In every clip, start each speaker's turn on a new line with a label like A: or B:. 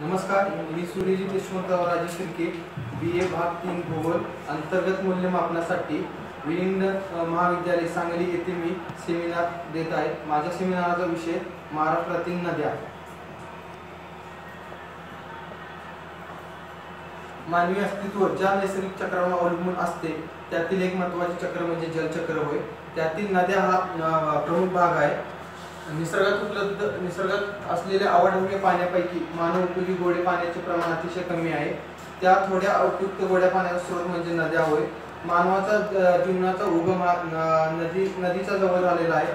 A: नमस्कार मी सूर्यजित यशवंतराव राजे शिर्के. बी ए भाग तीन भूगोल. अंतर्गत मूल्यमापनासाठी विलिंग महाविद्यालय सांगली येथे मी सेमिनार देत आहे. माझ्या सेमिनाराचा विषय महाराष्ट्रातील नद्या. मानवी अस्तित्व ज्या नैसर्गिक चक्रावर अवलंबून असते त्यातील एक महत्त्वाचे चक्र म्हणजे जलचक्र होय. त्यातील नद्या हा प्रमुख भाग आहे. निसर्गात उपलब्ध निसर्गात असलेल्या आवडणीय पाण्यापैकी मानव उपयोगी गोडे पाण्याचे प्रमाण अतिशय कमी आहे. त्या थोड्या उपयुक्त गोड्या पाण्याचा स्रोत म्हणजे नद्या होय. मानवाचा जीवनाचा उगम हा न- नदी नदीचा जवळ झालेला आहे.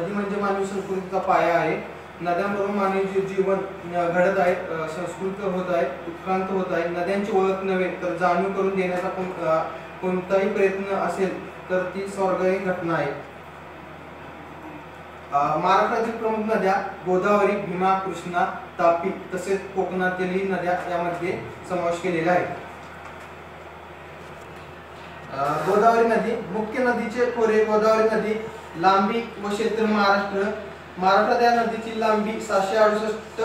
A: नदी म्हणजे मानवी संस्कृतीचा पाया आहे. नद्यांवरून मानवी जी- जीवन घडत आहे संस्कृत होत आहे उत्क्रांत होत आहे. नद्यांची ओळख नव्हे तर जाणीव करून देण्याचा कोण- कोणताही प्रयत्न असेल तर ती स्वर्गही घटना आहे. महाराष्ट्रातील प्रमुख नद्या गोदावरी भीमा कृष्णा तापी तसेच कोकणातीलही नद्या यामध्ये समावेश केलेला आहे. गोदावरी नदी मुख्य नदीचे खोरे गोदावरी नदी लांबी व क्षेत्र महाराष्ट्र. महाराष्ट्रात या नदीची लांबी सातशे अडुसष्ट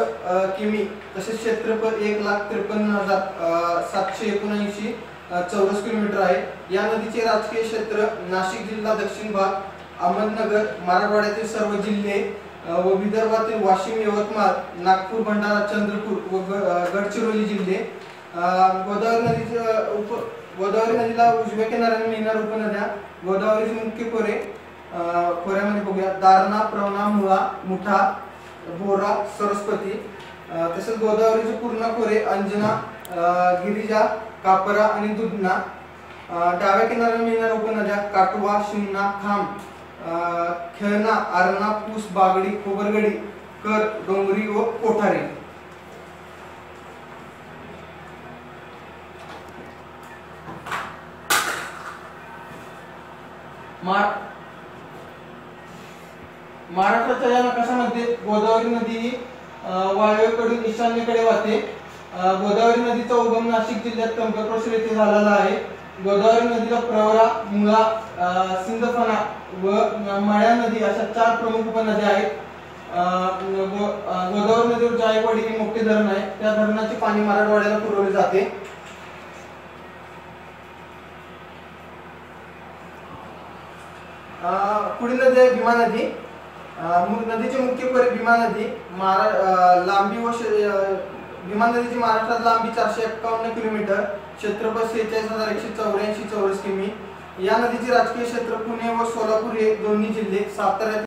A: किमी तसेच क्षेत्रफळ एक लाख त्रेपन्न हजार सातशे एकोणऐंशी चौरस किलोमीटर आहे. या नदीचे राजकीय क्षेत्र नाशिक जिल्हा दक्षिण भाग अहमदनगर मराठवाड्यातील सर्व जिल्हे व विदर्भातील वाशिम यवतमाळ नागपूर भंडारा चंद्रपूर व ग- गडचिरोली जिल्हे. गोदावरी नदीचं उप गोदावरी नदीला उजव्या किनाऱ्याने मिळणार उपनद्या गोदावरीचे मुख्य खोरे खोऱ्यामध्ये बघूया. दारणा प्रवणा मुळा मुठा बोरा सरस्वती तसेच गोदावरीचे पूर्ण खोरे अंजना गिरिजा कापरा आणि दुधना डाव्या किनाऱ्याला मिळणार उपनद्या काटवा शिमना खांब. खेळणा आरणा पूस बागडी खोबरगडी कर डोंगरी व कोठारी. मा- महाराष्ट्राच्या या नकाशामध्ये गोदावरी नदी ही अ, ईशान्येकडे वाहते. गोदावरी नदीचा उगम नाशिक जिल्ह्यात त्र्यंबकेश्वर येथे झालेला आहे. गोदावरी नदीला प्रवरा मुळा अ, सिंदफणा व मळ्या नदी अशा चार प्रमुख उपनद्या आहेत. गोदावरी नदीवर जायकवाडी हे मोठे धरण आहे. त्या धरणाचे पाणी मराठवाड्याला पुरवले जाते. पुढील नदी आहे भीमा नदी. अ, नदीचे मुख्य खोरे भीमा नदी महारा लांबी व भीमा नदीची महाराष्ट्रात लांबी चारशे एक्कावन्न किलोमीटर क्षेत्रफळ सेहेचाळीस हजार एकशे चौऱ्याऐंशी चौरस किमी. या नदीचे राजकीय क्षेत्र पुणे व सोलापूर हे दोन्ही जिल्हे साताऱ्यात